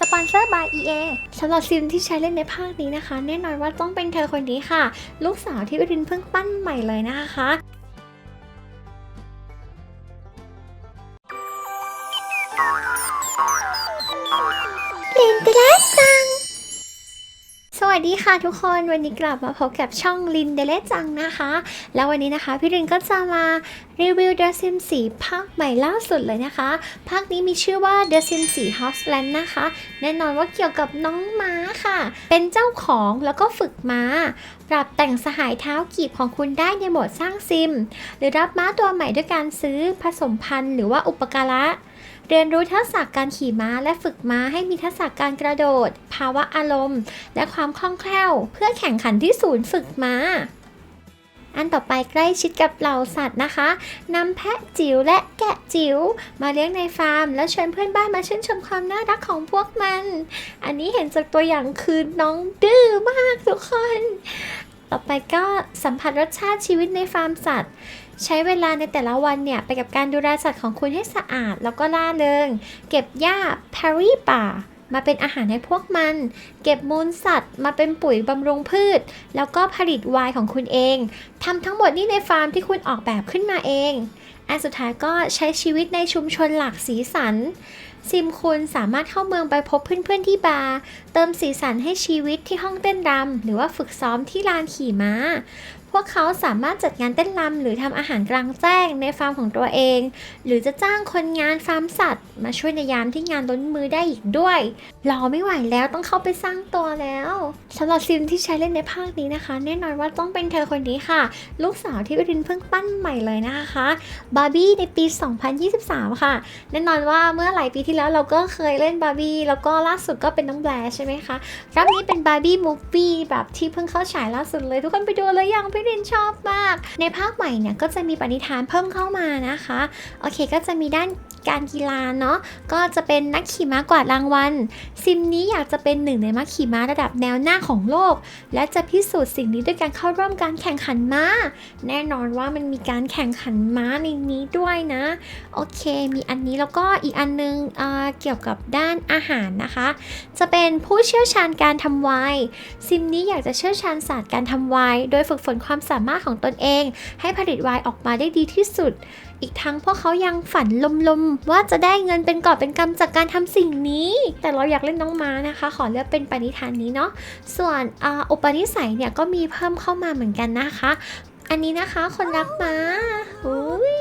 สปอนเซอร์ by EA สำหรับซิมที่ใช้เล่นในภาคนี้นะคะ แน่นอนว่าต้องเป็นเธอคนนี้ค่ะ ลูกสาวที่วิรินเพิ่งปั้นใหม่เลยนะคะ สวัสดีค่ะทุกคนวันนี้กลับมาพบกับช่องลินเดเลจังนะคะ แล้ววันนี้นะคะพี่รินก็จะมารีวิว The Sims 4ภาคใหม่ล่าสุดเลยนะคะ ภาคนี้มีชื่อว่า The Sims 4 Houseland นะคะ แน่นอนว่าเกี่ยวกับน้องม้าค่ะ เป็นเจ้าของแล้วก็ฝึกม้า ปรับแต่งสหายเท้ากีบของคุณได้ในโหมดสร้างซิม หรือรับม้าตัวใหม่ด้วยการซื้อผสมพันธุ์หรือว่าอุปการะ เรียนรู้ทักษะการขี่ม้าและฝึกม้าให้มีทักษะการกระโดด ภาวะอารมณ์ และความคล่องแคล่ว เพื่อแข่งขันที่ศูนย์ฝึกม้าอันต่อไปใกล้ชิดกับเหล่าสัตว์นะคะนำแพะจิ๋วและแกะจิ๋วมาเลี้ยงในฟาร์ม แล้วเชิญเพื่อนบ้านมาชื่นชมความน่ารักของพวกมัน อันนี้เห็นจากตัวอย่างคือน้องดื้อมากทุกคน ต่อไปก็สัมผัสรสชาติชีวิตในฟาร์มสัตว์ ใช้เวลาในแต่ละวันเนี่ย ไปกับการดูแลสัตว์ของคุณให้สะอาด แล้วก็ล่าเริง เก็บหญ้าแพรรี่ป่า มาเป็นอาหารให้พวกมัน เก็บมูลสัตว์ มาเป็นปุ๋ยบำรุงพืช แล้วก็ผลิตไวน์ของคุณเองทำทั้งหมดนี้ในฟาร์มที่คุณออกแบบขึ้นมาเองอันสุดท้ายก็ใช้ชีวิตในชุมชนหลากสีสันซิมคุณสามารถเข้าเมืองไปพบเพื่อนๆที่บาร์เติมสีสันให้ชีวิตที่ห้องเต้นรำหรือว่าฝึกซ้อมที่ลานขี่ม้า พวกเขาสามารถจัดงานเต้นรำหรือทำอาหารกลางแจ้งในฟาร์มของตัวเอง หรือจะจ้างคนงานฟาร์มสัตว์ มาช่วยในยามที่งานล้นมือได้อีกด้วยรอไม่ไหวแล้วต้องเข้าไปสร้างตัวแล้วสำหรับซิมที่ใช้เล่นในภาคนี้นะคะ แน่นอนว่าต้องเป็นเธอคนนี้ค่ะ ลูกสาวที่วิรินเพิ่งปั้นใหม่เลยนะคะบาร์บี้ในปี 2023 ค่ะ แน่นอนว่าเมื่อหลายปีที่แล้วเราก็เคยเล่นบาร์บี้แล้วก็ล่าสุดก็เป็นน้องแบร์ใช่ไหมคะครอบนี้เป็นบาร์บี้มูฟวี่แบบที่เพิ่งเข้าฉายล่าสุดเลย ทุกคนไปดูเลยยังพี่รินชอบมาก ในภาคใหม่เนี่ยก็จะมีปณิธานเพิ่มเข้ามานะคะ โอเคก็จะมีด้าน การกีฬาเนาะก็จะเป็นนักขี่ม้ากวาดรางวัล ซิมนี้อยากจะเป็นหนึ่งในนักขี่ม้าระดับแนวหน้าของโลก และจะพิสูจน์สิ่งนี้ด้วยการเข้าร่วมการแข่งขันม้า แน่นอนว่ามันมีการแข่งขันม้าในนี้ด้วยนะ โอเค มีอันนี้แล้วก็อีกอันนึงเอ่อเกี่ยวกับด้านอาหารนะคะ จะเป็นผู้เชี่ยวชาญการทำไวน์ซิมนี้อยากจะเชี่ยวชาญศาสตร์การทำไวน์โดยฝึกฝนความสามารถของตนเอง ให้ผลิตไวน์ออกมาได้ดีที่สุด อีกทั้งพวกเขายังฝันลมๆ ว่าจะได้เงินเป็นกอบเป็นกำจากการทำสิ่งนี้ แต่เราอยากเล่นน้องม้านะคะ ขอเลือกเป็นปณิธานนี้เนาะส่วนอ,อุปนิสัยเนี่ยก็มีเพิ่มเข้ามาเหมือนกันนะคะ อันนี้นะคะคนรักม้าอุ้ย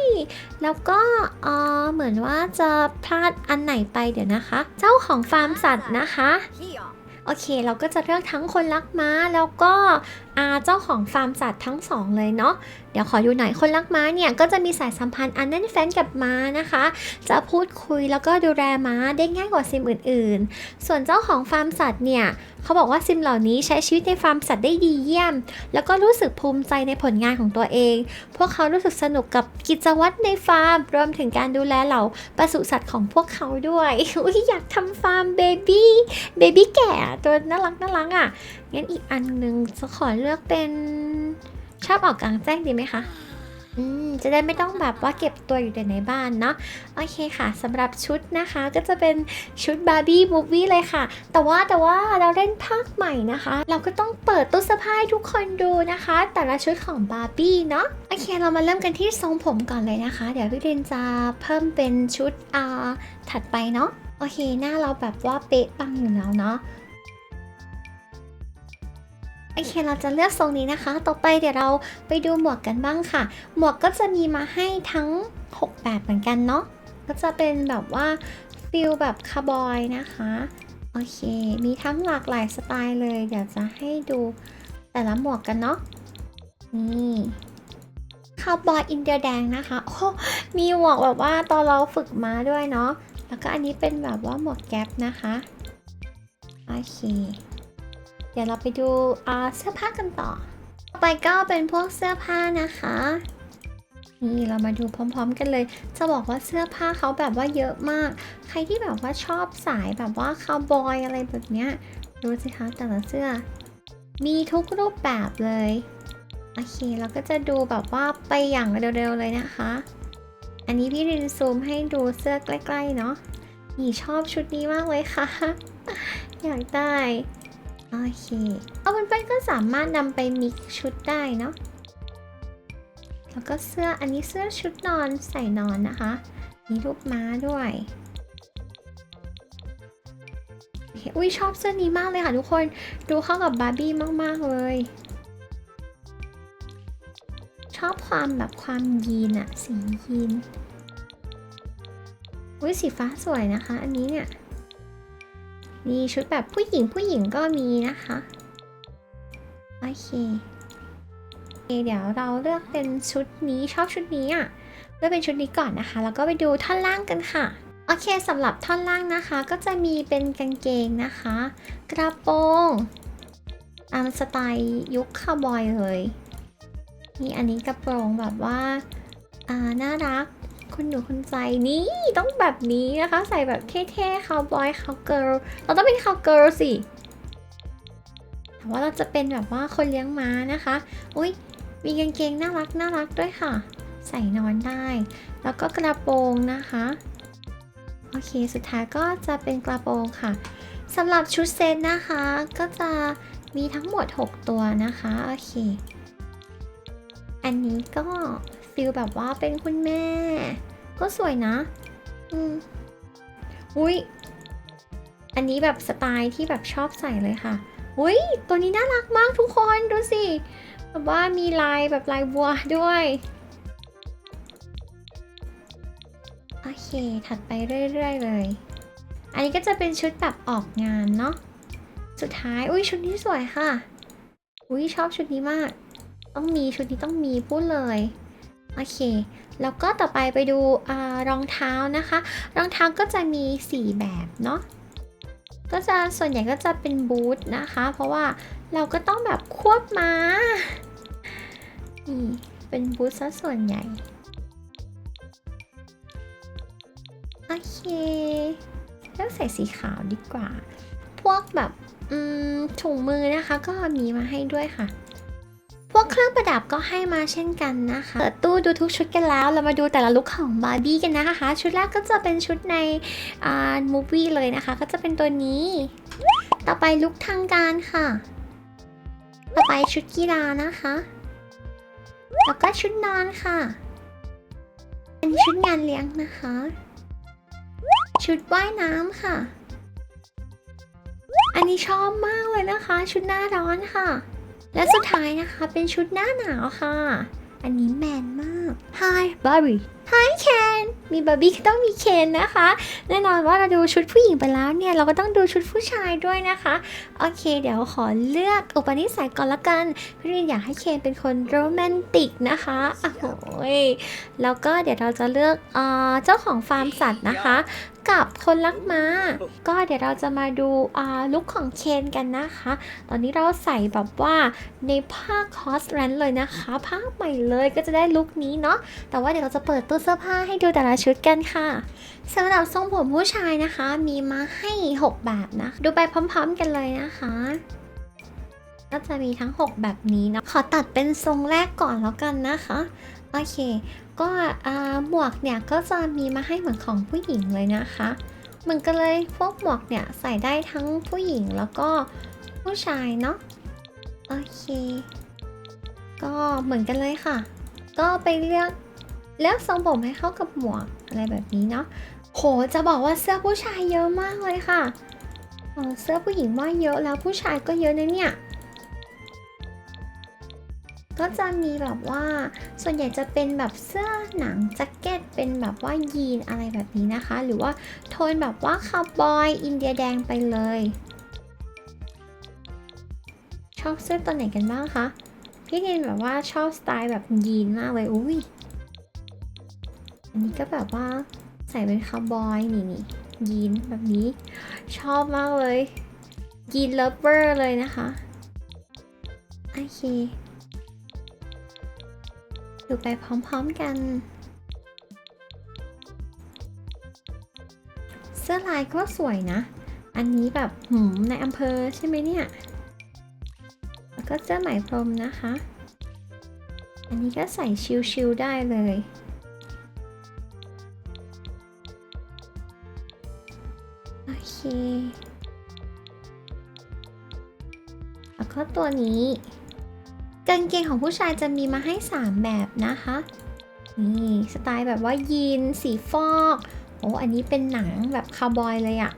แล้วก็เออเหมือนว่าจะพลาดอันไหนไปเดี๋ยวนะคะ เจ้าของฟาร์มสัตว์นะคะโอเค เราก็จะเลือกทั้งคนรักม้าแล้วก็อาเจ้าของฟาร์มสัตว์ทั้งสองเลยเนาะเดี๋ยวขอดูหน่อยคนรักม้าเนี่ยก็จะมีสายสัมพันธ์อันแน่นแฟ้นกับม้านะคะ จะพูดคุยแล้วก็ดูแลม้าได้ง่ายกว่าซิมอื่น ๆ ส่วนเจ้าของฟาร์มสัตว์เนี่ยเขาบอกว่าซิมเหล่านี้ใช้ชีวิตในฟาร์มสัตว์ได้ดีเยี่ยม แล้วก็รู้สึกภูมิใจในผลงานของตัวเอง พวกเขารู้สึกสนุกกับกิจวัตรในฟาร์ม รวมถึงการดูแลเหล่าปศุสัตว์ของพวกเขาด้วยอุ๊ยอยากทำฟาร์มเบบี้เบบี้แก่ตัวน่ารักน่ารักอะ งั้นอีกอันหนึ่งจะขอเลือกเป็นชอบออกกลางแจ้งดีไหมคะ อืม จะได้ไม่ต้องแบบว่าเก็บตัวอยู่แต่ในบ้านเนาะ โอเคค่ะสำหรับชุดนะคะ ก็จะเป็นชุดบาร์บี้มูฟวี่เลยค่ะ แต่ว่าแต่ว่าเราเล่นภาคใหม่นะคะ เราก็ต้องเปิดตู้เสื้อผ้าให้ทุกคนดูนะคะ แต่ละชุดของบาร์บี้เนาะ โอเค เรามาเริ่มกันที่ทรงผมก่อนเลยนะคะ เดี๋ยวพี่เรนจะเพิ่มเป็นชุดอ่าถัดไปเนาะ โอเค หน้าเราแบบว่าเป๊ะปังอยู่แล้วเนาะ อเคเราจะเลือกทรงนี้นะคะ ต่อไปเดี๋ยวเราไปดูหมวกกันบ้างค่ะ หมวกก็จะมีมาให้ทั้ง 6 แบบเหมือนกันเนาะก็จะเป็นแบบว่าฟิลแบบคาร์บอยนะคะโอเค มีทั้งหลากหลายสไตล์เลย เดี๋ยวจะให้ดูแต่ละหมวกกันเนาะนี่คาร์บอยอินเดียแดงนะคะโอ้มีหมวกแบบว่าตอนเราฝึกมาด้วยเนาะแล้วก็อันนี้เป็นแบบว่าหมวกแก๊ปนะคะโอเค เดี๋ยวเราไปดูอ่าเสื้อผ้ากันต่อ ต่อไปก็เป็นพวกเสื้อผ้านะคะ นี่เรามาดูพร้อม ๆ กันเลย จะบอกว่าเสื้อผ้าเขาแบบว่าเยอะมาก ใครที่แบบว่าชอบสายแบบว่าคาวบอยอะไรแบบเนี้ยดูสิคะแต่ละเสื้อ มีทุกรูปแบบเลย โอเคเราก็จะดูแบบว่าไปอย่างเร็วๆเลยนะคะ อันนี้พี่รินซูมให้ดูเสื้อใกล้ๆเนาะนี่ชอบชุดนี้มากเลยค่ะ อยากได้ โอเค เอาเป็นไปก็สามารถนำไปมิกชุดได้เนาะ แล้วก็เสื้ออันนี้เสื้อชุดนอนใส่นอนนะคะ มีรูปม้าด้วยอุ้ยชอบเสื้อนี้มากเลยค่ะทุกคน ดูเข้ากับบาร์บี้มาก ๆ เลย ชอบความแบบความยีนอะสียีน อุ้ยสีฟ้าสวยนะคะ อันนี้เนี่ย มีชุดแบบผู้หญิงผู้หญิงก็มีนะคะ โอเคเดี๋ยวเราเลือกเป็นชุดนี้ชอบชุดนี้อะเลือกเป็นชุดนี้ก่อนนะคะ แล้วก็ไปดูท่อนล่างกันค่ะโอเคสำหรับท่อนล่างนะคะ ก็จะมีเป็นกางเกงนะคะ กระโปรงอ่าสไตล์ยุคคาวบอยเลยนี่อันนี้กระโปรงแบบว่าอ่าน่ารัก คุณหนูคุณใจนี่ต้องแบบนี้นะคะ ใส่แบบเท่ๆคาวบอยคาวเกิร์ลเราต้องเป็นคาวเกิร์ลสิแต่ว่าเราจะเป็นแบบว่าคนเลี้ยงม้านะคะ อุ้ยมีกางเกงน่ารักน่ารักด้วยค่ะ ใส่นอนได้ แล้วก็กระโปรงนะคะโอเคสุดท้ายก็จะเป็นกระโปรงค่ะสำหรับชุดเซตนะคะ ก็จะมีทั้งหมด 6 ตัวนะคะ โอเค อันนี้ก็ ฟิลแบบว่าเป็นคุณแม่ ก็สวยนะ อืมอุ้ยอันนี้แบบสไตล์ที่แบบชอบใส่เลยค่ะอุ้ยตัวนี้น่ารักมากทุกคนดูสิแบบว่ามีลายแบบลายวัวด้วยโอเค ถัดไปเรื่อยๆเลย อันนี้ก็จะเป็นชุดแบบออกงานเนาะสุดท้ายอุ้ยชุดนี้สวยค่ะ อุ้ยชอบชุดนี้มาก ต้องมีชุดนี้ต้องมีพูดเลย โอเค แล้วก็ต่อไปไปดูอรองเท้านะคะ รองเท้าก็จะมี 4 แบบเนาะก็จะส่วนใหญ่ก็จะเป็นบูทนะคะ เพราะว่าเราก็ต้องแบบควบม้านี่เป็นบูทซะส่วนใหญ่โอเคเลือกใส่สีขาวดีกว่า พวกแบบถุงมือนะคะ ก็มีมาให้ด้วยค่ะ พวกเครื่องประดับก็ให้มาเช่นกันนะคะ เปิดตู้ดูทุกชุดกันแล้ว เรามาดูแต่ละลุคของบาร์บี้กันนะคะ ชุดแรกก็จะเป็นชุดในอ่ามูฟวี่เลยนะคะ ก็จะเป็นตัวนี้ ต่อไปลุคทางการค่ะ ต่อไปชุดกีฬานะคะ แล้วก็ชุดนอนค่ะอันนี้ชุดงานเลี้ยงนะคะ ชุดว่ายน้ำค่ะ อันนี้ชอบมากเลยนะคะ ชุดหน้าร้อนค่ะ และสุดท้ายนะคะเป็นชุดหน้าหนาวค่ะ อันนี้แมนมาก Hi Barbie Hi Ken มีบาร์บี้ก็ต้องมีเคนนะคะ แน่นอนว่าเราดูชุดผู้หญิงไปแล้วเนี่ย เราก็ต้องดูชุดผู้ชายด้วยนะคะ โอเค เดี๋ยวขอเลือกอุปนิสัยก่อนละกันพี่รินอยากให้เคนเป็นคนโรแมนติกนะคะโอ้โหยแล้วก็เดี๋ยวเราจะเลือกเอ่อเจ้าของฟาร์มสัตว์นะคะ กับคนรักม้า ก็เดี๋ยวเราจะมาดูอ่าลุคของเคนกันนะคะ ตอนนี้เราใส่แบบว่าในผ้าคอสแรนเลยนะคะผ้าใหม่เลยก็จะได้ลุคนี้เนาะแต่ว่าเดี๋ยวเราจะเปิดตู้เสื้อผ้าให้ดูแต่ละชุดกันค่ะสำหรับทรงผมผู้ชายนะคะ มีมาให้ 6 แบบนะ ดูไปพร้อม ๆ กันเลยนะคะก็จะมีทั้ง 6 แบบนี้นะ ขอตัดเป็นทรงแรกก่อนแล้วกันนะคะ โอเค ก็หมวกเนี่ยก็จะมีมาให้เหมือนของผู้หญิงเลยนะคะเหมือนกันเลยพวกหมวกเนี่ยใส่ได้ทั้งผู้หญิงแล้วก็ผู้ชายเนาะโอเค ก็เหมือนกันเลยค่ะ ก็ไปเลือกเลือกทรงผมให้เข้ากับหมวกอะไรแบบนี้เนาะโหจะบอกว่าเสื้อผู้ชายเยอะมากเลยค่ะเเสื้อผู้หญิงว่าเยอะแล้วผู้ชายก็เยอะนะเนี่ย ก็จะมีแบบว่า ส่วนใหญ่จะเป็นแบบเสื้อหนังแจ็คเก็ต เป็นแบบว่ายีนอะไรแบบนี้นะคะ หรือว่าโทนแบบว่าคาวบอยอินเดียแดงไปเลย ชอบเสื้อตัวไหนกันบ้างคะ พี่เทนแบบว่าชอบสไตล์แบบยีนมากเลย อุ้ย อันนี้ก็แบบว่าใส่เป็นคาวบอยนี่นี่ยีนแบบนี้ ชอบมากเลยยีนเลิฟเวอร์เลยนะคะ โอเค ดูไปพร้อมๆกัน เสื้อลายก็สวยนะ อันนี้แบบหืมในอำเภอใช่ไหมเนี่ย แล้วก็เสื้อไหมพรมนะคะ อันนี้ก็ใส่ชิลๆได้เลยโอเค แล้วก็ตัวนี้ กางเกงของผู้ชายจะมีมาให้ 3 แบบนะคะ นี่สไตล์แบบว่ายีนสีฟอก โอ้อันนี้เป็นหนังแบบคาวบอยเลยอะ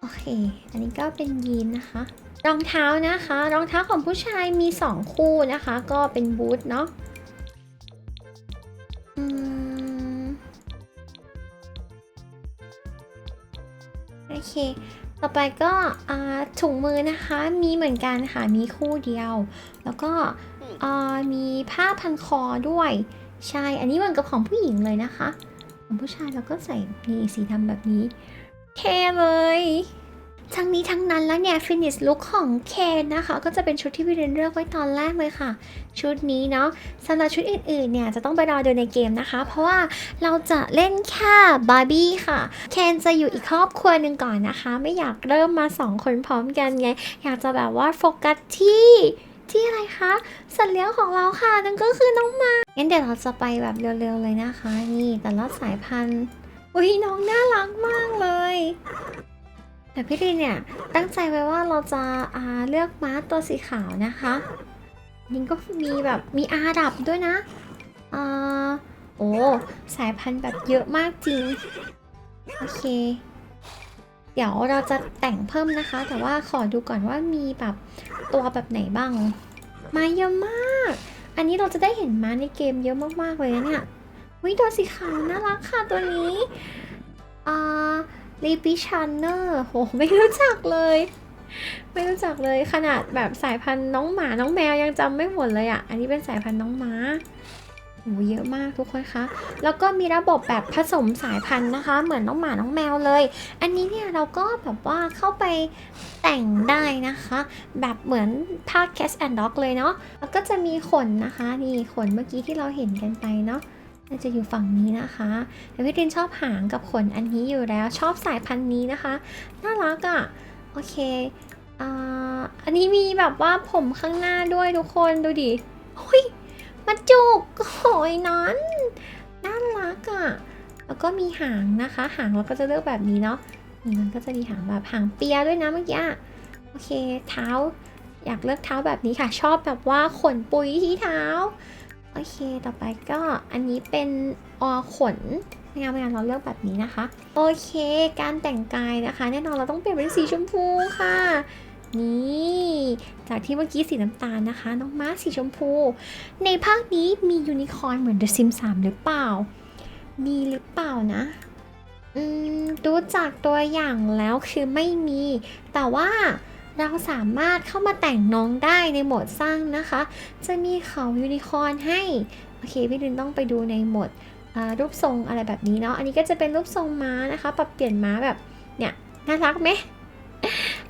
โอเค อันนี้ก็เป็นยีนนะคะ รองเท้านะคะ รองเท้าของผู้ชายมี 2 คู่นะคะ ก็เป็นบูทเนาะโอเค ต่อไปก็ถุงมือนะคะมีเหมือนกันค่ะมีคู่เดียว แล้วก็มีผ้าพันคอด้วยใช่อันนี้เหมือนกับของผู้หญิงเลยนะคะ ของผู้ชายเราก็ใส่นี่สีดำแบบนี้เท่เลย ทั้งนี้ทั้งนั้นแล้วเนี่ยฟินิชลุคของเคนนะคะ ก็จะเป็นชุดที่พี่เรนเลือกไว้ตอนแรกเลยค่ะ ชุดนี้เนาะสำหรับชุดอื่นๆเนี่ยจะต้องไปรอดูในเกมนะคะ เพราะว่าเราจะเล่นแค่บาร์บี้ค่ะเคนจะอยู่อีกครอบครัวหนึ่งก่อนนะคะ ไม่อยากเริ่มมาสองคนพร้อมกันไง อยากจะแบบว่าโฟกัสที่ที่อะไรคะสัตว์เลี้ยงของเราค่ะนั่นก็คือน้องหมางั้นเดี๋ยวเราจะไปแบบเร็วๆเลยนะคะ นี่แต่ละสายพันธุ์อุ้ยน้องน่ารักมากเลย แต่พี่ลีเนี่ยตั้งใจไว้ว่าเราจะอ่าเลือกม้าตัวสีขาวนะคะนี่ก็มีแบบมีอาดับด้วยนะอ่าโอ้สายพันธุ์แบบเยอะมากจริง โอเค เดี๋ยวเราจะแต่งเพิ่มนะคะ แต่ว่าขอดูก่อนว่ามีแบบตัวแบบไหนบ้าง มาเยอะมาก อันนี้เราจะได้เห็นม้าในเกมเยอะมากๆเลยเนี่ยวิตัวสีขาวน่ารักค่ะตัวนี้อ่า ลีปิชันเนอร์โหไม่รู้จักเลย ไม่รู้จักเลยขนาดแบบสายพันธุ์น้องหมาน้องแมวยังจำไม่หมดเลยอะ่ะ อันนี้เป็นสายพันธุ์น้องหมาโหเยอะมากทุกคนคะ แล้วก็มีระบบแบบผสมสายพันธุ์นะคะ เหมือนน้องหมา น้องแมวเลย อันนี้เนี่ยเราก็แบบว่าเข้าไปแต่งได้นะคะ แบบเหมือนภาค Cat and Dog เลยเนาะ แล้วก็จะมีขนนะคะ นี่ขนเมื่อกี้ที่เราเห็นกันไปเนาะ น่าจะอยู่ฝั่งนี้นะคะแต่พี่รินชอบหางกับขนอันนี้อยู่แล้วชอบสายพันธุ์นี้นะคะ น่ารักอะ่ะ โอเคอันนี้มีแบบว่าผมข้างหน้าด้วยทุกคนดูดิหุยมาจุกโอ้ยนอนน่ารักอะ่ะ แล้วก็มีหางนะคะ หางเราก็จะเลือกแบบนี้เนาะนี่มันก็จะมีหางแบบหางเปียด้วยนะเมื่อกี้โอเคเท้า อยากเลือกเท้าแบบนี้ค่ะ ชอบแบบว่าขนปุยที่เท้า โอเค ต่อไปก็อันนี้เป็นอขนไม่งั้นไม่งั้นเราเลือกแบบนี้นะคะ โอเค การแต่งกายนะคะ แน่นอนเราต้องเปลี่ยนเป็นสีชมพูค่ะ นี่จากที่เมื่อกี้สีน้ำตาลนะคะ น้องม้าสีชมพู ในภาคนี้มียูนิคอร์นเหมือน The Sims 3หรือเปล่า มีหรือเปล่านะอืมดูจากตัวอย่างแล้วคือไม่มี แต่ว่า เราสามารถเข้ามาแต่งน้องได้ในโหมดสร้างนะคะ จะมีเขายูนิคอร์นให้โอเคพี่ลินต้องไปดูในโหมดรูปทรงอะไรแบบนี้เนาะอันนี้ก็จะเป็นรูปทรงม้านะคะ ปรับเปลี่ยนม้าแบบเนี่ยน่ารักไหม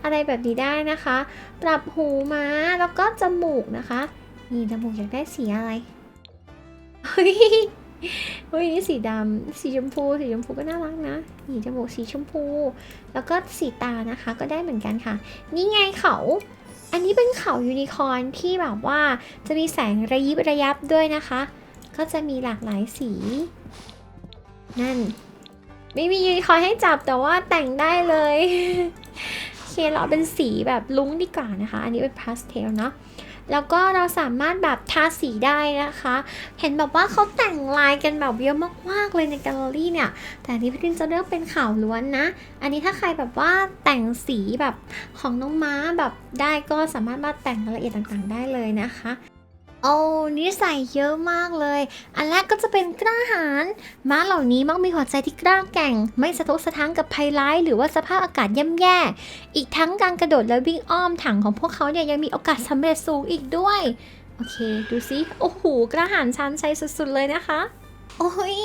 อะไรแบบนี้ได้นะคะ ปรับหูม้าแล้วก็จมูกนะคะ นี่จมูกอยากได้สีอะไรเฮ้ย เฮ้ยนี่สีดำสีชมพู สีชมพูก็น่ารักนะนี่จมูกสีชมพู แล้วก็สีตานะคะก็ได้เหมือนกันค่ะ นี่ไงเขา อันนี้เป็นเขายูนิคอร์นที่แบบว่าจะมีแสงระยิบระยับด้วยนะคะ ก็จะมีหลากหลายสี นั่น ไม่มียูนิคอร์นให้จับแต่ว่าแต่งได้เลย โอเคเราเอาเป็นสีแบบลุ้งดีกว่านะคะ อันนี้เป็นพาสเทลเนาะ แล้วก็เราสามารถแบบทาสีได้นะคะ เห็นแบบว่าเขาแต่งลายกันแบบเยอะมากๆเลยในแกลเลอรี่เนี่ย แต่อันนี้พี่ดินจะเลือกเป็นขาวล้วนนะ อันนี้ถ้าใครแบบว่าแต่งสีแบบของน้องม้าแบบได้ก็สามารถมาแต่งรายละเอียดต่างๆ ได้เลยนะคะ โอ้นี่ใส่เยอะมากเลย อันแรกก็จะเป็นกล้าหาญม้าเหล่านี้มักมีหัวใจที่กล้าแกร่ง ไม่สะทกสะท้านกับภัยร้ายหรือว่าสภาพอากาศย่ำแย่ อีกทั้งการกระโดดและวิ่งอ้อมถังของพวกเขาเนี่ยยังมีโอกาสสำเร็จสูงอีกด้วย โอเค ดูสิ โอ้โหกระหาญชันใช้สุดๆเลยนะคะ โอ้ย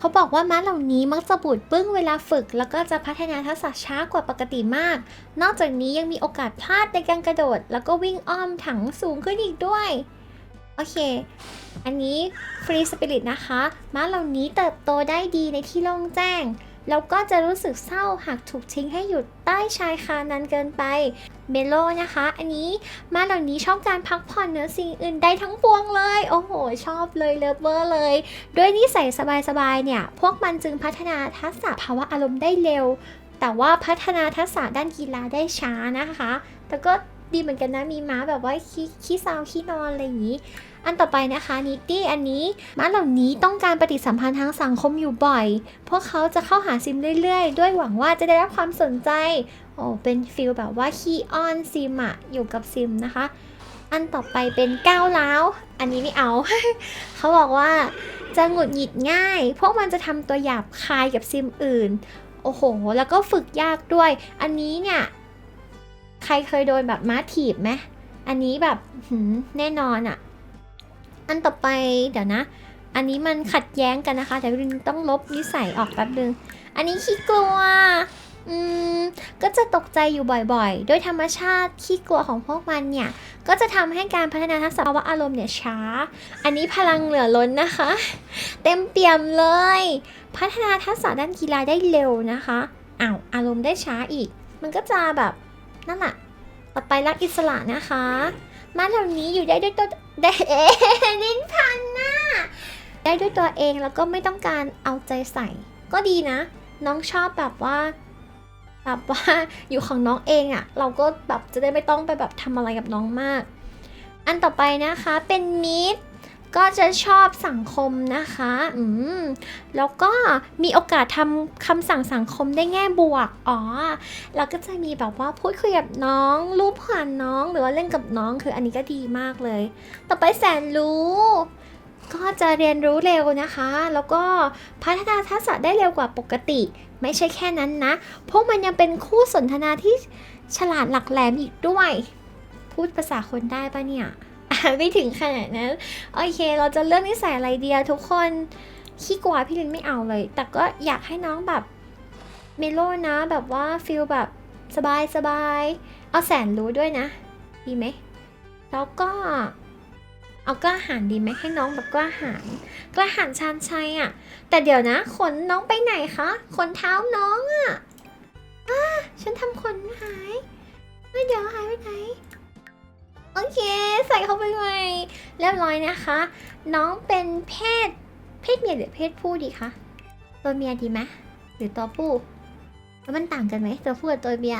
เขาบอกว่าม้าเหล่านี้มักจะบูดปึ้งเวลาฝึก แล้วก็จะพัฒนาทักษะช้ากว่าปกติมาก นอกจากนี้ยังมีโอกาสพลาดในการกระโดด แล้วก็วิ่งอ้อมถังสูงขึ้นอีกด้วย โอเค อันนี้ฟรีสปิริตนะคะ ม้าเหล่านี้เติบโตได้ดีในที่โล่งแจ้ง แล้วก็จะรู้สึกเศร้าหากถูกทิ้งให้หยุดใต้ชายคานั้นเกินไป เมโลนะคะ อันนี้มาเหล่านี้ชอบการพักผ่อนเหนือสิ่งอื่นใดทั้งปวงเลย โอ้โห ชอบเลยเลิฟเวอร์เลย ด้วยนิสัยสบายๆเนี่ย พวกมันจึงพัฒนาทักษะภาวะอารมณ์ได้เร็ว แต่ว่าพัฒนาทักษะด้านกีฬาได้ช้านะคะ แต่ก็ ดีเหมือนกันนะมีม้าแบบว่าขี้ขี้ซาวขี้นอนอะไรอย่างนี้ อันต่อไปนะคะนิตตี้อันนี้ม้าเหล่านี้ต้องการปฏิสัมพันธ์ทางสังคมอยู่บ่อย พวกเขาจะเข้าหาซิมเรื่อยๆ ด้วยหวังว่าจะได้รับความสนใจโอ้เป็นฟิลแบบว่าขี้อ้อนซิมอะอยู่กับซิมนะคะ อันต่อไปเป็นก้าวร้าวอันนี้ไม่เอา เขาบอกว่าจะหงุดหงิดง่าย พวกมันจะทำตัวหยาบคายกับซิมอื่น โอ้โห แล้วก็ฝึกยากด้วย อันนี้เนี่ย ใครเคยโดนแบบม้าถีบไหมอันนี้แบบแน่นอนอะอันต่อไปเดี๋ยวนะ อันนี้มันขัดแย้งกันนะคะแต่วินต้องลบนิสัยออกแป๊บนึง อันนี้ขี้กลัว อืม ก็จะตกใจอยู่บ่อยๆ โดยธรรมชาติขี้กลัวของพวกมันเนี่ย ก็จะทำให้การพัฒนาทักษะภาวะอารมณ์เนี่ยช้า อันนี้พลังเหลือล้นนะคะ เต็มเปี่ยมเลย พัฒนาทักษะด้านกีฬาได้เร็วนะคะอ้าวอารมณ์ได้ช้าอีก มันก็จะแบบ นั่นแหละต่อไปรักอิสระนะคะม้าเหล่านี้อยู่ได้ด้วยตัวได้เอ๊ะลิ้นพันน่ะได้ด้วยตัวเองแล้วก็ไม่ต้องการเอาใจใส่ ก็ดีนะ น้องชอบแบบว่าแบบว่าอยู่ของน้องเองอะ่ะ เราก็แบบจะได้ไม่ต้องไปแบบทำอะไรกับน้องมาก อันต่อไปนะคะเป็นมิตร ก็จะชอบสังคมนะคะ อืม แล้วก็มีโอกาสทำคำสั่งสังคมได้แง่บวก อ๋อ แล้วก็จะมีแบบว่าพูดคุยกับน้อง รูปผ่านน้อง หรือว่าเล่นกับน้อง คืออันนี้ก็ดีมากเลย ต่อไปแสนรู้ ก็จะเรียนรู้เร็วนะคะ แล้วก็พัฒนาทักษะได้เร็วกว่าปกติ ไม่ใช่แค่นั้นนะ พวกมันยังเป็นคู่สนทนาที่ฉลาดหลักแหลมอีกด้วย พูดภาษาคนได้ปะเนี่ย ไม่ถึงขนาดนั้นโอเค เราจะเลือกนิสัยอะไรเดียทุกคนขี้กลัวพี่ลินไม่เอาเลย แต่ก็อยากให้น้องแบบเมโลนะแบบว่าฟิลแบบสบายสบายเอาแสนรู้ด้วยนะ ดีไหมแล้วก็เอากล้าหาญดีไหมให้น้องแบบกล้าหาญกล้าหาญชานชัยอะ่ะ แต่เดี๋ยวนะขนน้องไปไหนคะขนเท้าน้องอะ่ะอ้าฉันทำขนหายเฮ้ยเดี๋ยวหายไปไหน โอเค ใส่เข้าไปใหม่เรียบร้อยนะคะ น้องเป็นเพศ เพศเมียหรือเพศผู้ดีคะตัวเมียดีไหมหรือตัวผู้แล้วมันต่างกันไหมตัวผู้กับตัวเมีย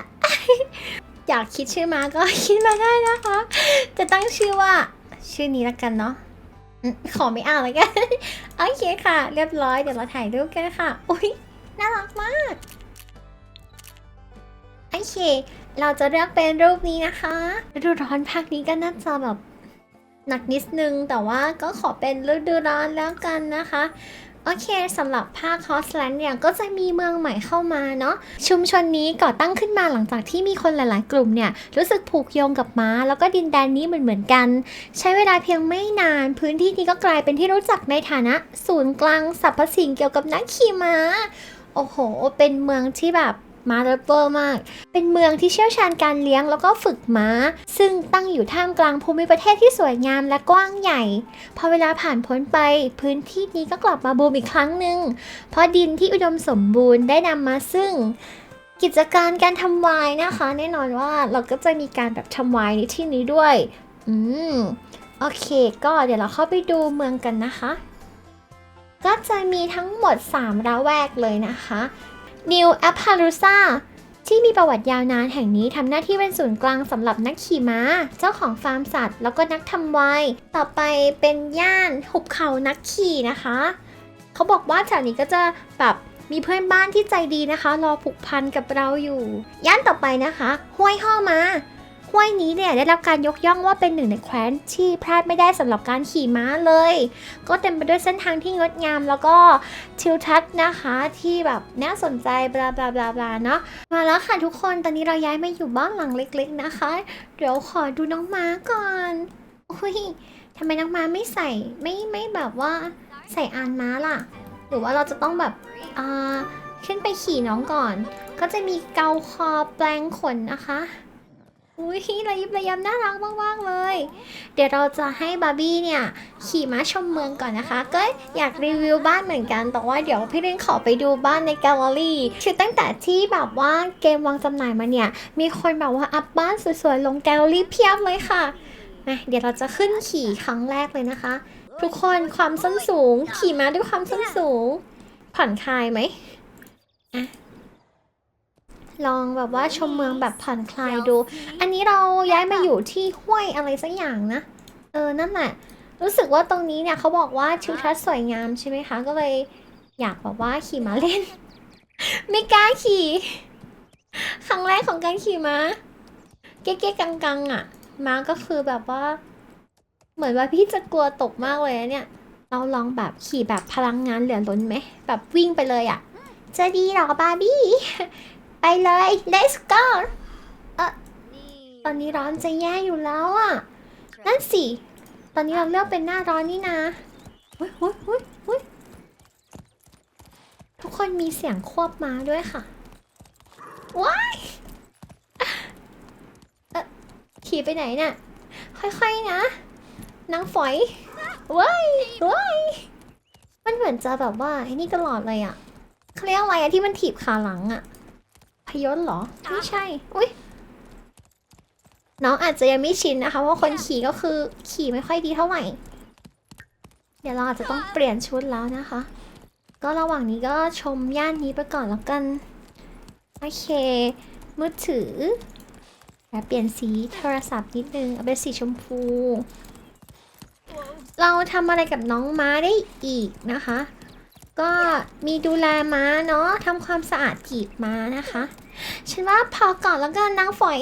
อยากคิดชื่อมาก็คิดมาได้นะคะ จะตั้งชื่อว่า ชื่อนี้ละกันเนาะขอไม่อ่านแล้วกันโอเคค่ะ เรียบร้อยเดี๋ยวเราถ่ายรูปกันค่ะอุ้ยน่ารักมากโอเค เราจะเลือกเป็นรูปนี้นะคะฤดูร้อนภาคนี้ก็น่าจะแบบหนักนิดนึง แต่ว่าก็ขอเป็นฤดูร้อนแล้วกันนะคะ โอเคสำหรับภาคฮอสแลนด์เนี่ยก็จะมีเมืองใหม่เข้ามาเนาะชุมชนนี้ก่อตั้งขึ้นมาหลังจากที่มีคนหลาย ๆ กลุ่มเนี่ย รู้สึกผูกโยงกับม้า แล้วก็ดินแดนนี้เหมือนเหมือนกัน ใช้เวลาเพียงไม่นาน พื้นที่นี้ก็กลายเป็นที่รู้จักในฐานะ ศูนย์กลางสรรพสิ่งเกี่ยวกับนักขี่ม้าโอ้โห เป็นเมืองที่แบบ ม้าเลิฟเวอร์มาก เป็นเมืองที่เชี่ยวชาญการเลี้ยงแล้วก็ฝึกม้า ซึ่งตั้งอยู่ท่ามกลางภูมิประเทศที่สวยงามและกว้างใหญ่ พอเวลาผ่านพ้นไป พื้นที่นี้ก็กลับมาบูมอีกครั้งหนึ่ง เพราะดินที่อุดมสมบูรณ์ได้นำมาซึ่งกิจการการทำไวน์นะคะ แน่นอนว่าเราก็จะมีการแบบทำไวน์ในที่นี้ด้วย อืม โอเค ก็เดี๋ยวเราเข้าไปดูเมืองกันนะคะ ก็จะมีทั้งหมด 3 ระแวกเลยนะคะ นิวแอปพารูซาที่มีประวัติยาวนานแห่งนี้ทำหน้าที่เป็นศูนย์กลางสำหรับนักขี่ม้า เจ้าของฟาร์มสัตว์ แล้วก็นักทำไวายต่อไปเป็นย่านหุบเขานักขี่นะคะ เขาบอกว่าแถวนี้ก็จะแบบมีเพื่อนบ้านที่ใจดีนะคะ รอผูกพันกับเราอยู่ ย่านต่อไปนะคะ ห้วยห่อมา ห้วยนี้เนี่ยได้รับการยกย่องว่าเป็นหนึ่งในแคว้นที่พลาดไม่ได้สำหรับการขี่ม้าเลย ก็เต็มไปด้วยเส้นทางที่งดงามแล้วก็ทิวทัศน์นะคะที่แบบน่าสนใจบลาบลาบลาบลาเนาะมาแล้วค่ะทุกคนตอนนี้เราย้ายมาอยู่บ้านหลังเล็ก ๆนะคะ เดี๋ยวขอดูน้องม้าก่อนอุ้ยทำไมน้องม้าไม่ใส่ไม่ไม่แบบว่าใส่อานม้าล่ะ หรือว่าเราจะต้องแบบอ่าขึ้นไปขี่น้องก่อน ก็จะมีเกาคอแปลงขนนะคะ อุ้ยระยิบระยำน่ารักมากๆเลย เดี๋ยวเราจะให้บาร์บี้เนี่ยขี่ม้าชมเมืองก่อนนะคะ ก็อยากรีวิวบ้านเหมือนกัน แต่ว่าเดี๋ยวพี่เล่นขอไปดูบ้านในแกลเลอรี่คือตั้งแต่ที่แบบว่าเกมวางจำหน่ายมาเนี่ย มีคนแบบว่าอัพบ้านสวยๆลงแกลเลอรี่เพียบเลยค่ะมาเดี๋ยวเราจะขึ้นขี่ครั้งแรกเลยนะคะ ทุกคนความส้นสูง ขี่ม้าด้วยความส้นสูง ผ่อนคลายไหมอะ ลองแบบว่าชมเมืองแบบผ่อนคลายดู อันนี้เราย้ายมาอยู่ที่ห้วยอะไรสักอย่างนะ เออ นั่นแหละ รู้สึกว่าตรงนี้เนี่ยเขาบอกว่าทิวทัศน์สวยงามใช่ไหมคะ ก็เลยอยากแบบว่าขี่ม้าเล่น ไม่กล้าขี่ ครั้งแรกของการขี่ม้า เก๊ๆกังๆ อะ ม้าก็คือแบบว่า เหมือนว่าพี่จะกลัวตกมากเลยอะเนี่ย เราลองแบบขี่แบบพลังงานเหลือล้นไหม แบบวิ่งไปเลยอะจะดีเหรอ บาร์บี้ ไปเลย let's go ตอนนี้ร้อนจะแย่อยู่แล้วอะ นั่นสิ ตอนนี้เราเลือกเป็นหน้าร้อนนี่นะหุ้ยหุ้ยหุ้ยหุ้ยทุกคนมีเสียงควบม้าด้วยค่ะ ว้ายเอ่อขี่ไปไหนน่ะ ค่อยๆนะ นางฝอยว้ายว้ายมันเหมือนจะแบบว่าไอ้นี่ตลอดเลยอะเขาเรียกอะไรอะที่มันถีบขาหลังอะ พยศเหรอ ไม่ใช่ อุ้ยน้องอาจจะยังไม่ชินนะคะ เพราะคนขี่ก็คือขี่ไม่ค่อยดีเท่าไหร่ เดี๋ยวเราอาจจะต้องเปลี่ยนชุดแล้วนะคะ ก็ระหว่างนี้ก็ชมย่านนี้ไปก่อนแล้วกัน โอเค มือถือแล้วเปลี่ยนสีโทรศัพท์นิดนึง เอาเป็นสีชมพู เราทำอะไรกับน้องม้าได้อีกนะคะ ก็มีดูแลม้าเนาะทำความสะอาดกีบม้านะคะ ฉันว่าพอก่อนแล้วกันนางฝอย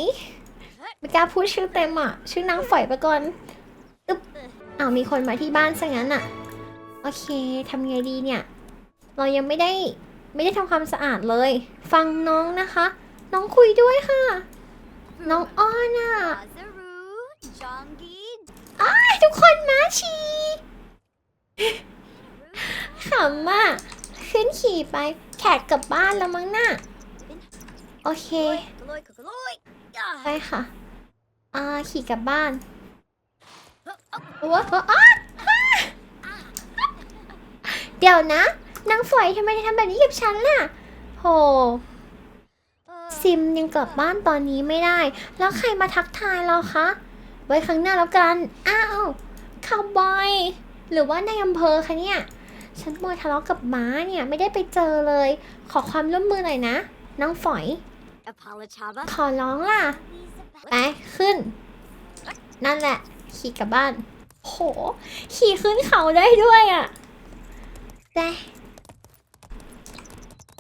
ไม่กล้าพูดชื่อเต็มอะ ชื่อนางฝอยไปก่อนอึ๊บอ้าวมีคนมาที่บ้านซะงั้นอะ โอเคทำไงดีเนี่ย เรายังไม่ได้ไม่ได้ทำความสะอาดเลย ฟังน้องนะคะ น้องคุยด้วยค่ะ น้องอ้อนอะอ้ายทุกคนมาชี ขำอะ ขึ้นขี่ไป แขกกลับบ้านแล้วมั้งน่ะ โอเค ไปค่ะ อ่า ขี่กลับบ้านว้าวอ้าเดี๋ยวนะ นางฝอยทำไมทำแบบนี้กับฉันล่ะ โห ซิมยังกลับบ้านตอนนี้ไม่ได้ แล้วใครมาทักทายเราคะ ไว้ครั้งหน้าแล้วกัน อ้าวคาวบอย หรือว่าในอำเภอคะเนี่ย ฉันมัวทะเลาะกับม้าเนี่ยไม่ได้ไปเจอเลย ขอความร่วมมือหน่อยนะ น้องฝอย ขอร้องล่ะ ไป ขึ้น นั่นแหละ ขี่กลับบ้าน โห ขี่ขึ้นเขาได้ด้วยอะ่ะแต่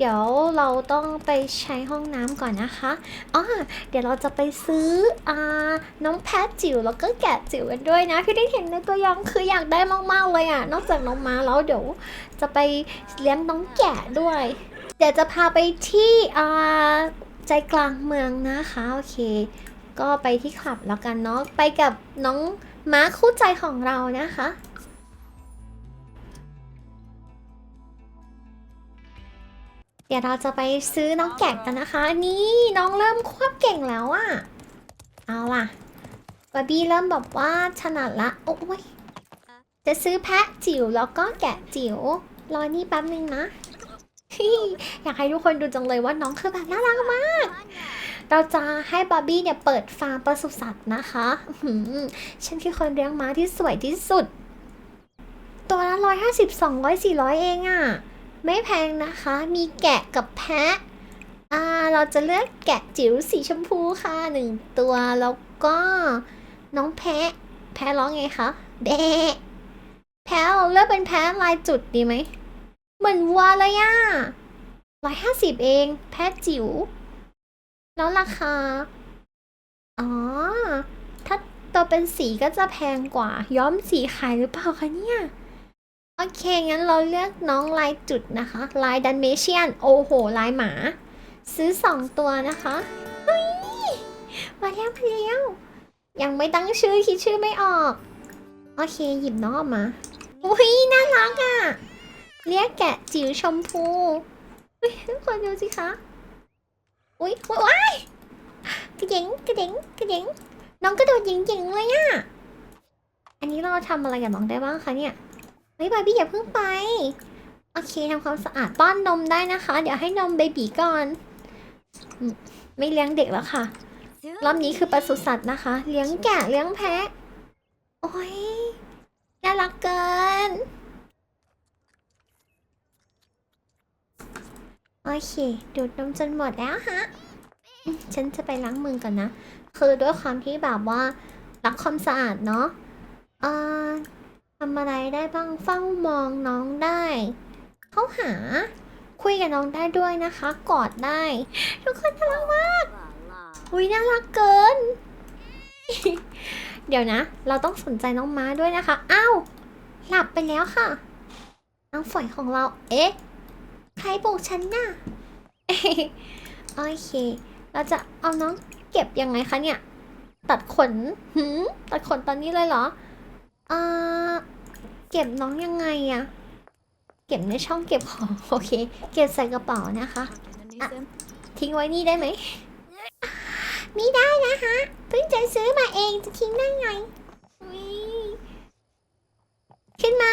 เดี๋ยวเราต้องไปใช้ห้องน้ำก่อนนะคะอ๋อเดี๋ยวเราจะไปซื้ออ่าน้องแพทจิ๋วแล้วก็แกะจิ๋วกันด้วยนะพี่ได้เห็นในตัวอยางคืออยากได้มากๆเลยอะ่ะ นอกจากน้องม้าแล้วเดี๋ยวจะไปเลี้ยงน้องแกะด้วย เดี๋ยวจะพาไปที่อ่าใจกลางเมืองนะคะโอเค ก็ไปที่คลับแล้วกันเนาะไปกับน้องม้าคู่ใจของเรานะคะ เดี๋ยวเราจะไปซื้อน้องแกะกันนะคะ นี่น้องเริ่มควบเก่งแล้วอะเอาล่ะบาร์บี้เริ่มแบบว่าถนัดละโอ้ยจะซื้อแพะจิ๋วแล้วก็แกะจิ๋วรอนี่แป๊บนึงนะอยากให้ทุกคนดูจังเลยว่าน้องคือแบบน่ารักมาก เราจะให้บาร์บี้เนี่ยเปิดฟาร์มปศุสัตว์นะคะหือฉันคือคนเลี้ยงม้าที่สวยที่สุด ตัวละร้อยห้าสิบสองร้อยสี่ร้อยเองอะ่ะ ไม่แพงนะคะ มีแกะกับแพะอ่าเราจะเลือกแกะจิ๋วสีชมพูค่ะหนึ่งตัวแล้วก็น้องแพะ แพะร้องไงคะแบะแพะเราเลือกเป็นแพะลายจุดดีไหมเหมือนวัวเลยอะร้อยห้าสิบเอง แพะจิ๋วแล้วราคา อ๋อ ถ้าตัวเป็นสีก็จะแพงกว่า ย้อมสีขายหรือเปล่าคะเนี่ย โอเค งั้นเราเลือกน้องลายจุดนะคะ ลายดันเมเชียน โอ้โห ลายหมา ซื้อสองตัวนะคะเฮ้ยมาแล้วมาแล้วยังไม่ตั้งชื่อคิดชื่อไม่ออก โอเค หยิบน้องออกมา อุ้ยน่ารักอะ่ะ เรียกแกะจิ๋วชมพูอุ้ยทุกคนดูสิคะ อุ้ยว้ายกระเด้งกระเด้งกระเด้งน้องกระโดดหยิงๆเลยอะ่ะ อันนี้เราทำอะไรกับน้องได้บ้างคะเนี่ย เฮ้ยบาร์บี้อย่าเพิ่งไป โอเคทำความสะอาดป้อนนมได้นะคะ เดี๋ยวให้นมเบบีก่อน ไม่เลี้ยงเด็กแล้วค่ะ รอบนี้คือปศุสัตว์นะคะ เลี้ยงแกะเลี้ยงแพะ โอ้ยน่ารักเกิน โอเค ดูดนมจนหมดแล้วฮะ ฉันจะไปล้างมือก่อนนะ คือด้วยความที่แบบว่า รักความสะอาดเนาะ เอ่อ ทำอะไรได้บ้างเฝ้ามองน้องได้ เข้าหา คุยกับน้องได้ด้วยนะคะ กอดได้ ทุกคนน่ารักมากอุ้ยน่ารักเกิน เดี๋ยวนะ เราต้องสนใจน้องม้าด้วยนะคะอ้าวหลับไปแล้วค่ะ น้องฝอยของเรา เอ๊ะ ใครปลุกฉันน่ะโอเค เราจะเอาน้องเก็บยังไงคะเนี่ย ตัดขนหืมตัดขนตอนนี้เลยเหรอ อ่าเก็บน้องยังไงอะเก็บในช่องเก็บของ โอเค เก็บใส่กระเป๋านะคะ ทิ้งไว้นี่ได้ไหมไม่ได้นะคะเพิ่งจะซื้อมาเองจะทิ้งได้ไงอุ๊ยขึ้นมา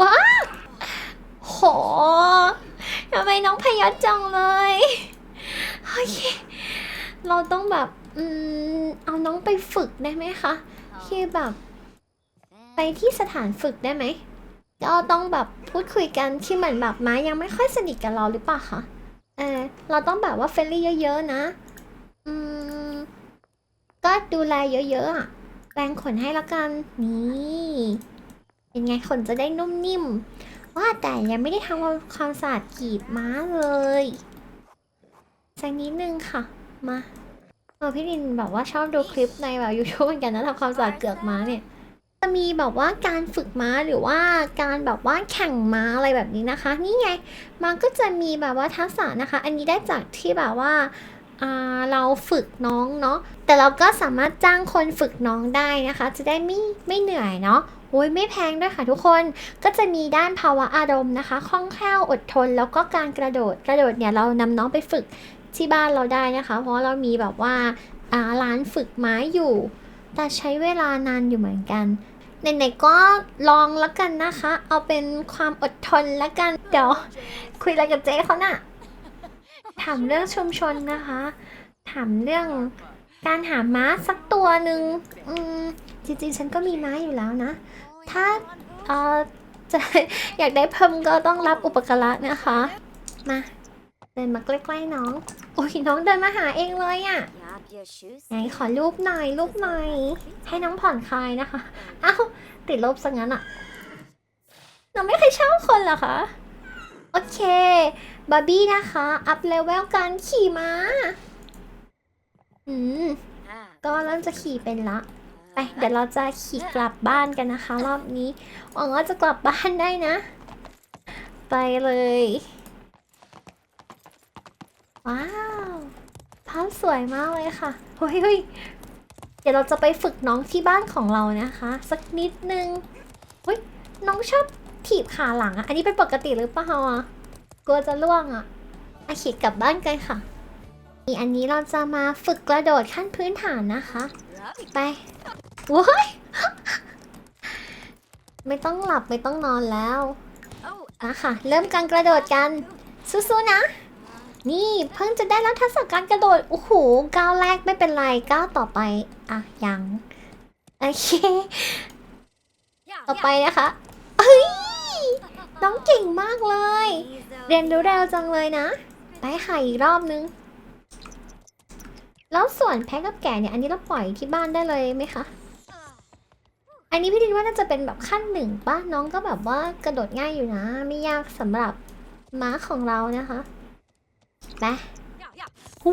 ว้าวโหทำไมน้องพยศจังเลยโอเคเราต้องแบบ อืม เอาน้องไปฝึกได้ไหมคะ คือแบบ ไปที่สถานฝึกได้ไหมก็ต้องแบบพูดคุยกันที่เหมือนแบบม้ายังไม่ค่อยสนิทกับเราหรือเปล่าคะเออเราต้องแบบว่าเฟรนลี่เยอะๆนะ อืม ก็ดูแลเยอะๆอะแปรงขนให้และกัน นี่ เป็นไงขนจะได้นุ่มนิ่ม ว่าแต่ยังไม่ได้ทำความสะอาดกีบม้าเลยสักนิดนึงค่ะ มา ออพี่ลินแบบว่าชอบดูคลิปในแบบยูทูบเหมือนกันนะทำความสะอาดเกือกม้าเนี่ย จะมีแบบว่าการฝึกม้าหรือว่าการแบบว่าแข่งม้าอะไรแบบนี้นะคะ นี่ไง มันก็จะมีแบบว่าทักษะนะคะ อันนี้ได้จากที่แบบว่าเราฝึกน้องเนาะแต่เราก็สามารถจ้างคนฝึกน้องได้นะคะ จะได้ไม่ไม่เหนื่อยเนาะโอ้ยไม่แพงด้วยค่ะทุกคนก็จะมีด้านภาวะอารมณ์นะคะคล่องแคล่วอดทน แล้วก็การกระโดดกระโดดเนี่ยเรานำน้องไปฝึก ที่บ้านเราได้นะคะ เพราะเรามีแบบว่าร้านฝึกไม้อยู่ แต่ใช้เวลานานอยู่เหมือนกันไหนๆก็ลองแล้วกันนะคะ เอาเป็นความอดทนแล้วกัน เดี๋ยว คุยอะไรกับเจ๊เขาน่ะ ถามเรื่องชุมชนนะคะ ถามเรื่องการหาม้าสักตัวหนึ่งอืมจริงๆ ฉันก็มีม้าอยู่แล้วนะ ถ้าเออจะอยากได้เพิ่มก็ต้องรับอุปการะนะคะ มาเดินมาใกล้ๆน้อง โอ้ยน้องเดินมาหาเองเลยอะ่ะไหนขอรูปหน่อยรูปหน่อยให้น้องผ่อนคลายนะคะเอ้าติดลบซะงั้นอะ่ะน้องไม่เคยชอบคนเหรอคะโอเคบาร์บี้นะคะ อัพเลเวลการขี่ม้าอืมก็เริ่มจะขี่เป็นละไปเดี๋ยวเราจะขี่กลับบ้านกันนะคะ รอบนี้หวังว่าจะกลับบ้านได้นะ ไปเลย ว้าวภาพสวยมากเลยค่ะเฮ้ยเฮ้ยเดี๋ยวเราจะไปฝึกน้องที่บ้านของเรานะคะ สักนิดนึงเฮ้ยน้องชอบถีบขาหลังอะอันนี้เป็นปกติหรือเปล่าอะกลัวจะล่วงอะอาขี่กลับบ้านกันค่ะนี่อันนี้เราจะมาฝึกกระโดดขั้นพื้นฐานนะคะ ไปว้ยไม่ต้องหลับไม่ต้องนอนแล้วนะคะเริ่มการกระโดดกันสู้ๆนะ นี่เพิ่งจะได้รับทักษะการกระโดด โอ้โหก้าวแรกไม่เป็นไรก้าวต่อไป อะ ยัง โอเค ต่อไปนะคะเฮ้ย น้องเก่งมากเลย เรียนรู้เร็วจังเลยนะ ไปค่ะอีกรอบนึง แล้วส่วนแพ้กับแก่เนี่ย อันนี้เราปล่อยที่บ้านได้เลยไหมคะ อันนี้พี่ดินว่าน่าจะเป็นแบบขั้นหนึ่งป่ะ น้องก็แบบว่ากระโดดง่ายอยู่นะ ไม่ยากสำหรับม้าของเรานะคะ ไปหู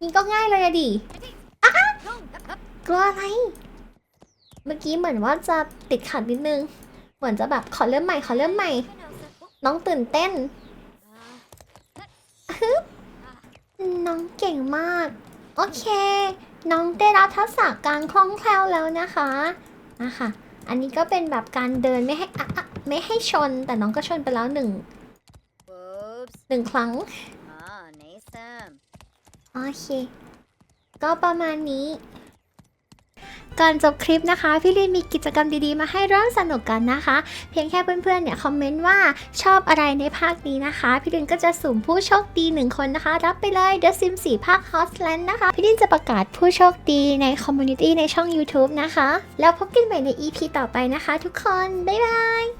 นี่ก็ง่ายเลยอะดิอะอะกลัวอะไร เมื่อกี้เหมือนว่าจะติดขัดนิดนึง เหมือนจะแบบขอเริ่มใหม่ขอเริ่มใหม่ น้องตื่นเต้นฮึน้องเก่งมาก โอเค น้องได้รับทักษะการคล่องแคล่วแล้วนะคะนะคะอันนี้ก็เป็นแบบการเดินไม่ให้อะไม่ให้ชน แต่น้องก็ชนไปแล้วหนึ่ง หนึ่งครั้งโอเค ก็ประมาณนี้ ก่อนจบคลิปนะคะ พี่ลีนมีกิจกรรมดีๆ มาให้ร่วมสนุกกันนะคะ เพียงแค่เพื่อนๆ เนี่ย คอมเมนต์ว่าชอบอะไรในภาคนี้นะคะ พี่ลินก็จะสุ่มผู้โชคดีหนึ่งคนนะคะ รับไปเลย The Sims 4ภาค Hotland นะคะ พี่ลินจะประกาศผู้โชคดีในคอมมูนิตี้ในช่อง YouTube นะคะ แล้วพบกันใหม่ใน EP ต่อไปนะคะ ทุกคน บ๊ายบาย